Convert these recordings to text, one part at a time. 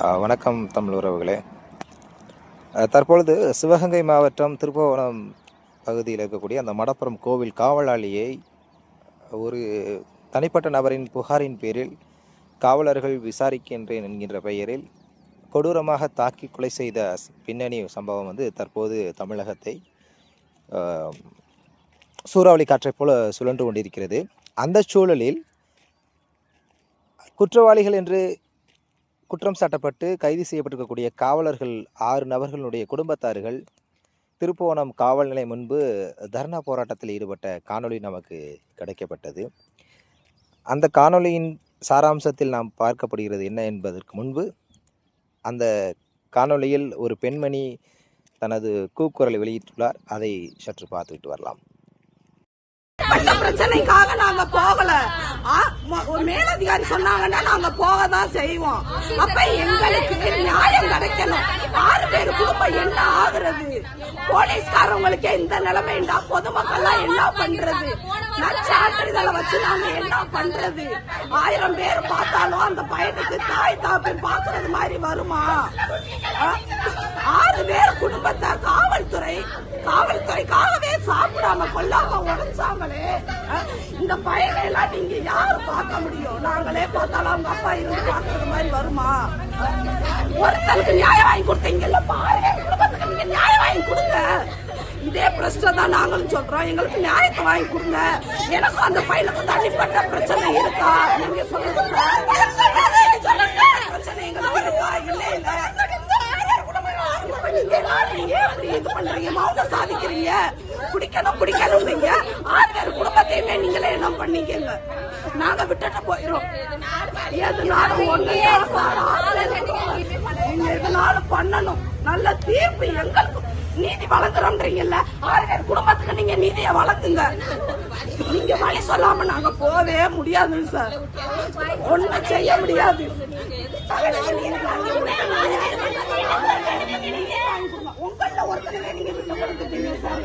வணக்கம் தமிழ் உறவுகளே. தற்பொழுது சிவகங்கை மாவட்டம் திருப்புவனம் பகுதியில் இருக்கக்கூடிய அந்த மடப்புறம் கோவில் காவலாளியை ஒரு தனிப்பட்ட நபரின் புகாரின் பேரில் காவலர்கள் விசாரிக்கின்றேன் என்கின்ற பெயரில் கொடூரமாக தாக்கி கொலை செய்த பின்னணி சம்பவம் வந்து தற்போது தமிழகத்தை சூறாவளி காற்றைப் போல சுழன்று கொண்டிருக்கிறது. அந்த சூழலில் குற்றவாளிகள் என்று குற்றம் சாட்டப்பட்டு கைது செய்யப்பட்டிருக்கக்கூடிய காவலர்கள் ஆறு நபர்களுடைய குடும்பத்தார்கள். திருப்புவனம் காவல் நிலையம் முன்பு தர்ணா போராட்டத்தில் ஈடுபட்ட காணொளி நமக்கு கிடைக்கப்பட்டது. அந்த காணொளியின் சாராம்சத்தில் நாம் பார்க்கப்படுகிறது என்ன என்பதற்கு முன்பு அந்த காணொளியில் ஒரு பெண்மணி தனது கூக்குரலை வெளியிட்டுள்ளார். அதை சற்று பார்த்துவிட்டு வரலாம். பட்ட பிரச்சனைக்காக நாங்க போகல. ஆ, ஒரு மேலதிகாரி சொன்னாங்கன்னா நாங்க போக தான் செய்வோம். அப்ப எங்களுக்கு நியாயம் கிடைக்கணும். ஆறு பேர் குடும்பம் என்ன ஆகுறது? போலீஸ்காரவங்களுக்கே இந்த நிலைமைண்டா பொதுமக்கள்லாம் என்ன பண்றது? நச்சாட்டுதலை வச்சு நாங்க என்ன பண்றது? ஆயிரம் பேர் பார்த்தாலும் அந்த பையனுக்கு தாய் தாப்பை பாக்குறது மாதிரி வருமா? ஆறு பேர் குடும்பத்தை காவல்துறை காவல்துறைக்காகவே சாப்பிடாம கொல்லாம உடைச்சாங்களே இந்த பயனை எல்லாம் நீங்க யாரு பார்க்க முடியும்? நாங்களே பார்த்தாலும் அவங்க அப்பா இருந்து பார்க்கறது மாதிரி வருமா? ஒருத்தருக்கு நியாயம் வாங்கி கொடுத்தீங்கல்ல பாருங்க குடும்பத்துக்கு நீங்க நியாயம் வாங்கி கொடுங்க. இதே பிரச்சனை தான் நாங்களும் சொல்றோம். எங்களுக்கு நியாயத்தை வாங்கி கொடுங்க. எனக்கும் அந்த பையனுக்கு தனிப்பட்ட பிரச்சனை இருக்கா? நீங்க சொல்லுங்க பிரச்சனை எங்களுக்கு இருக்கா? இல்ல இல்ல. நீங்க எல்லாரும் இது பண்றீங்க? மௌனம் சாதிக்கிறீங்க? பிடிக்கணும் பிடிக்கணும்னீங்க ஆறு பேர் குடும்பத்தையுமே நீங்களே என்ன பண்ணீங்க நாங்க விட்டுட்டு போயிரும் எதுனாலும் ஒண்ணு நீங்க எதுனாலும் பண்ணணும். நல்ல தீர்ப்பு எங்களுக்கு. நீதி வழங்குறோம்ன்றீங்கல்ல ஆறு பேர் குடும்பத்துக்கு நீங்க நீதியை வழங்குங்க. நீங்க வழி சொல்லாம நாங்க போவே முடியாதுங்க சார். ஒண்ணும் செய்ய முடியாது. உங்கள ஒருத்தனவே நீங்க விட்டு கொடுத்துட்டீங்க சார்.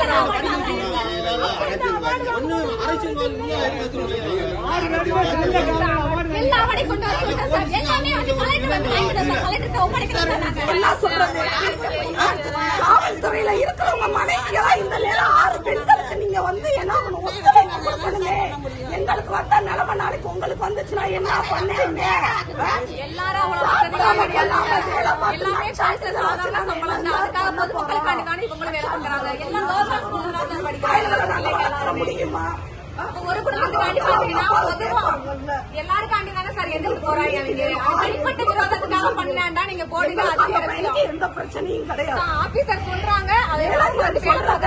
பண்ணோம் நடந்தது எல்லாமே கொண்டு வரீங்க சார் எல்லாமே வந்து கலெக்டர் வந்து வாங்கிட்டு சார் கலெக்டர் ஒப்படைக்கிறோம் நாங்க என்ன சொல்றது காவல்துறையில இருக்கிறவங்க மனைவியா இந்த நேரம் ஆறு பெண்களுக்கு நீங்க வந்து என்ன? ஒத்துழைப்பு எங்களுக்கு வந்த நிலைமை நாளைக்கு உங்களுக்கு வந்துச்சுன்னா என்ன பண்ணுவீங்க? எல்லாரும் எல்லாமே சாதாரண சம்பளம் தான் அதுக்காக பொதுமக்களுக்காண்டி இவங்களும் வேலை பண்றாங்க எல்லாம் கவர்மெண்ட் ஸ்கூல்ல தான் சார் பயன்களை படிக்கிறாங்க நாங்க வளர்த்துற முடியுமா? ஒரு குடும்பத்துக்காண்டி பாத்தீங்கன்னா எல்லாருக்காண்டி தானே சார் எதிர்த்து போராடிங்க தனிப்பட்ட விரோதத்துக்காக பண்ணாண்டா நீங்க போடுங்க அது எந்த பிரச்சனையும் கிடையாது. ஆபீசர் சொல்றாங்க அதெல்லாம் வந்து சொல்றத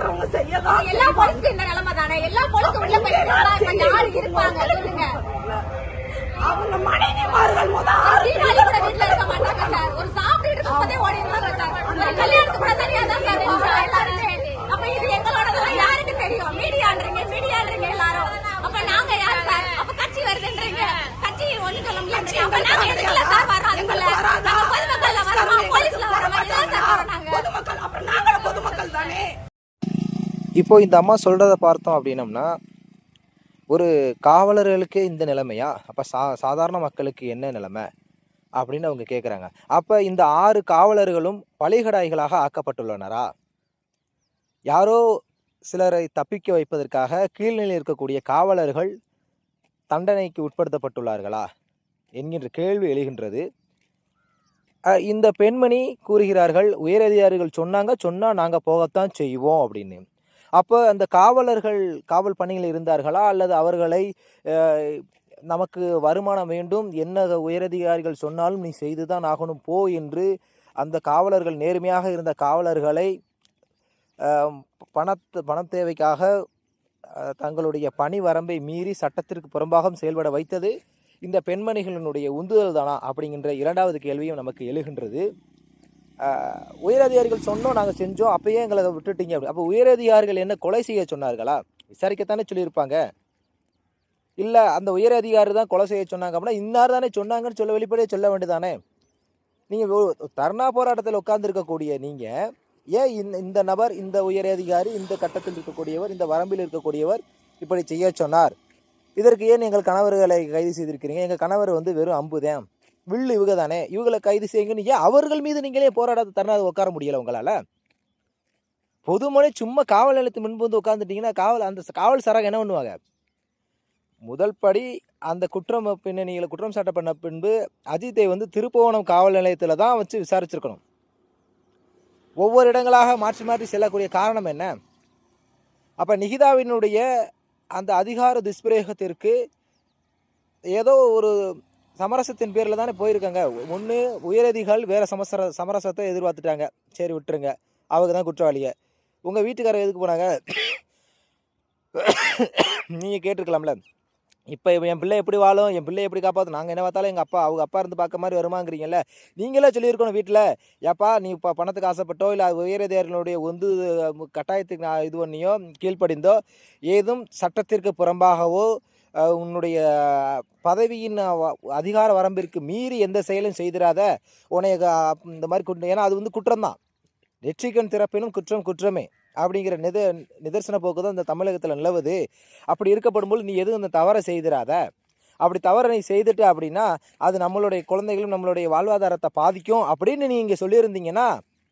சொல்றாங்க எல்லா போலீஸ்க்கும் இந்த நிலைமை தானே? எல்லா போலீஸும் உள்ள போயிருக்காங்க யாரு இருப்பாங்க? சொல்லுங்க. அவங்க மனைவிமார்கள் முத ஆறு தீபாவளி கூட வீட்டுல இருக்க மாட்டாங்க சார் ஒரு சாப்பிட்டு இருக்கும்போதே ஓடிடுறாங்க சார் ஒரு கல்யாணத்துக்கு கூட தனியா தான் சார் போறோம் எல்லாருமே அப்ப இது எங்களோடதெல்லாம் யாருக்கு தெரியும் மீடியான்றீங்க மீடியான்றீங்க எல்லாரும் அப்ப நாங்க யார் சார் அப்ப கட்சி வருதுன்றீங்க கட்சி ஒண்ணு சொல்ல முடியாது அப்ப நாங்க எதுக்குள்ள சார் வரோம் அதுக்குள்ள நாங்க பொதுமக்கள்ல வரோமா போலீஸ்ல வரோமா இதெல்லாம் சார் வரோம் நாங்க பொதுமக்கள் அப்புறம் நாங்களும் பொதுமக்கள் தானே இப்போ இந்த அம்மா சொல்கிறத பார்த்தோம் அப்படின்னம்னா ஒரு காவலர்களுக்கே இந்த நிலைமையா? அப்போ சா சாதாரண மக்களுக்கு என்ன நிலைமை? அப்படின்னு அவங்க கேட்குறாங்க அப்போ இந்த ஆறு காவலர்களும் பலிகடாய்களாக ஆக்கப்பட்டுள்ளனரா? யாரோ சிலரை தப்பிக்க வைப்பதற்காக கீழ்நிலையில் இருக்கக்கூடிய காவலர்கள் தண்டனைக்கு உட்படுத்தப்பட்டுள்ளார்களா? என்கின்ற கேள்வி எழுகின்றது. இந்த பெண்மணி கூறுகிறார்கள் உயரதிகாரிகள் சொன்னாங்க சொன்னால் நாங்கள் போகத்தான் செய்வோம் அப்படின்னு. அப்போ அந்த காவலர்கள் காவல் பணியில் இருந்தார்களா? அல்லது அவர்களை நமக்கு வருமானம் வேண்டும் என்ன உயரதிகாரிகள் சொன்னாலும் நீ செய்து தான் ஆகணும் போ என்று அந்த காவலர்கள் நேர்மையாக இருந்த காவலர்களை பணத்து பண தேவைக்காக தங்களுடைய பணி வரம்பை மீறி சட்டத்திற்கு புறம்பாக செயல்பட வைத்தது. இந்த பெண்மணிகளினுடைய உந்துதல் தானா அப்படிங்கின்ற இரண்டாவது கேள்வியும் நமக்கு எழுகின்றது. உயரதிகாரிகள் சொன்னோம் நாங்கள் செஞ்சோம் அப்பயே எங்களை விட்டுட்டீங்க அப்படி. அப்போ உயரதிகாரிகள் என்ன கொலை செய்ய சொன்னார்களா? விசாரிக்கத்தானே சொல்லியிருப்பாங்க. இல்லை அந்த உயர் அதிகாரி தான் கொலை செய்ய சொன்னாங்க அப்படின்னா இன்னார் தானே சொன்னாங்கன்னு சொல்ல வெளிப்படையே சொல்ல வேண்டியதானே நீங்கள் தர்ணா போராட்டத்தில் உட்கார்ந்துருக்கக்கூடிய நீங்கள் ஏன் இந்த இந்த நபர் இந்த உயர் அதிகாரி இந்த கட்டத்தில் இருக்கக்கூடியவர் இந்த வரம்பில் இருக்கக்கூடியவர் இப்படி செய்ய சொன்னார்? இதற்கு ஏன் எங்கள் கணவர்களை கைது செய்திருக்கிறீங்க? எங்கள் கணவர் வந்து வெறும் அம்புதேன். வில்லு இவங்க தானே இவங்களை கைது செய்யுங்கன்னு ஏன் அவர்கள் மீது நீங்களே போராடாத தரணா உட்கார முடியல உங்களால்? பொதுமனை சும்மா காவல் நிலையத்து முன்பு வந்து உட்காந்துட்டிங்கன்னா காவல் அந்த காவல் சராக என்ன பண்ணுவாங்க? முதல் படி அந்த குற்றம் பின்னணியில் குற்றம் சாட்டப்பட்ட பின்பு அஜித்தை வந்து திருப்புவனம் காவல் நிலையத்தில் தான் வச்சு விசாரிச்சிருக்கணும். ஒவ்வொரு இடங்களாக மாற்றி மாற்றி செல்லக்கூடிய காரணம் என்ன? அப்போ நிகிதாவினுடைய அந்த அதிகார துஷ்பிரயோகத்திற்கு ஏதோ ஒரு சமரசத்தின் பேரில் தானே போயிருக்காங்க. ஒன்று உயரதிகள் வேறு சமசர சமரசத்தை எதிர்பார்த்துட்டாங்க. சரி விட்டுருங்க. அவங்க தான் குற்றவாளிங்க. உங்கள் வீட்டுக்காரர் எதுக்கு போனாங்க? நீங்கள் கேட்டிருக்கலாம்ல. இப்போ என் பிள்ளை எப்படி வாழும்? என் பிள்ளை எப்படி காப்பாற்றும் நாங்கள் என்ன பார்த்தாலும் எங்கள் அப்பா அவங்க அப்பா இருந்து பார்க்க மாதிரி வருமாங்கிறீங்கல்ல. நீங்களே சொல்லியிருக்கணும் வீட்டில். ஏப்பா நீ இப்போ பணத்துக்கு ஆசைப்பட்டோ இல்லை உயரதிகாரிகளுடைய ஒந்து கட்டாயத்துக்கு நான் இது பண்ணியோ கீழ்ப்படிந்தோ ஏதும் சட்டத்திற்கு புறம்பாகவோ உன்னுடைய பதவியின் அதிகார வரம்பிற்கு மீறி எந்த செயலும் செய்திராத உனைய இந்த மாதிரி குற்றம் ஏன்னா அது வந்து குற்றம்தான். நெற்றிக்கண் திறப்பினும் குற்றம் குற்றமே அப்படிங்கிற நித நிதர்சன போக்கு தான் இந்த தமிழகத்தில் நிலவுது. அப்படி இருக்கப்படும்போது நீ எதுவும் இந்த தவறை செய்திராத. அப்படி தவறை நீ செய்துட்டு அப்படின்னா அது நம்மளுடைய குழந்தைகளும் நம்மளுடைய வாழ்வாதாரத்தை பாதிக்கும் அப்படின்னு நீங்கள் சொல்லியிருந்தீங்கன்னா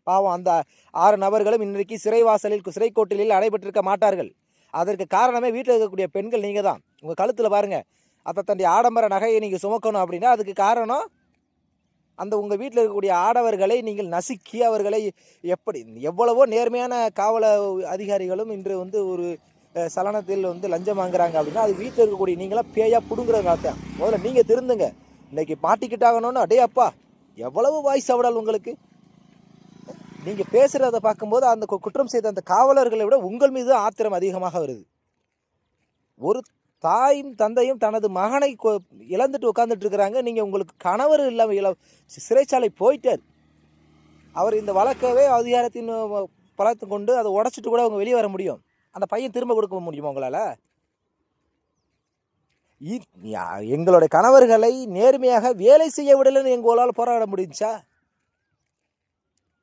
பாவம் அந்த ஆறு நபர்களும் இன்றைக்கு சிறைவாசலில் சிறைக்கோட்டிலில் அடைபட்டிருக்க மாட்டார்கள். அதற்கு காரணமே வீட்டில் இருக்கக்கூடிய பெண்கள் நீங்கள் தான் உங்கள் கழுத்தில் பாருங்கள் அப்போ தன்னுடைய ஆடம்பர நகையை நீங்கள் சுமக்கணும் அப்படின்னா அதுக்கு காரணம் அந்த உங்கள் வீட்டில் இருக்கக்கூடிய ஆடவர்களை நீங்கள் நசுக்கி அவர்களை எப்படி எவ்வளவோ நேர்மையான காவல அதிகாரிகளும் இன்று வந்து ஒரு சலனத்தில் வந்து லஞ்சம் வாங்குறாங்க அப்படின்னா அது வீட்டில் இருக்கக்கூடிய நீங்களாம் பேயாக பிடுங்குறவங்க தான் முதல்ல நீங்கள் திருந்துங்க. இன்றைக்கி மாட்டிக்கிட்டாகணும்னு அடே அப்பா எவ்வளவு வாய்ஸ் அவடால் உங்களுக்கு? நீங்கள் பேசுகிறத பார்க்கும்போது அந்த கு- குற்றம் செய்த அந்த காவலர்களை விட உங்கள் மீது ஆத்திரம் அதிகமாக வருது. ஒரு தாயும் தந்தையும் தனது மகனை கொ- இழந்துட்டு உட்காந்துட்டு இருக்கிறாங்க. நீங்கள் உங்களுக்கு கணவர் இல்லாமல் இல சிறைச்சாலை போயிட்டார். அவர் இந்த வழக்கவே அதிகாரத்தின் பலத்தை கொண்டு அதை உடச்சிட்டு கூட அவங்க வெளியே வர முடியும். அந்த பையன் திரும்ப கொடுக்க முடியுமா உங்களால்? எங்களுடைய கணவர்களை நேர்மையாக வேலை செய்ய விடலைன்னு எங்களால் போராட முடிஞ்சா?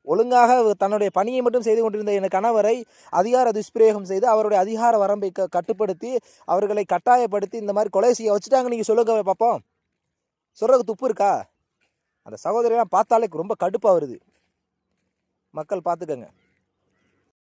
ஒழுங்காக தன்னுடைய பணியை மட்டும் செய்து கொண்டிருந்த என் கணவரை அதிகார துஷ்பிரயோகம் செய்து அவருடைய அதிகார வரம்பை க கட்டுப்படுத்தி அவர்களை கட்டாயப்படுத்தி இந்த மாதிரி கொலை செய்ய வச்சுட்டாங்க நீங்கள் சொல்லுங்க பார்ப்போம் சொல்கிறதுக்கு துப்பு இருக்கா? அந்த சகோதரியெல்லாம் பார்த்தாலே ரொம்ப கடுப்பாக வருது. மக்கள் பார்த்துக்கங்க.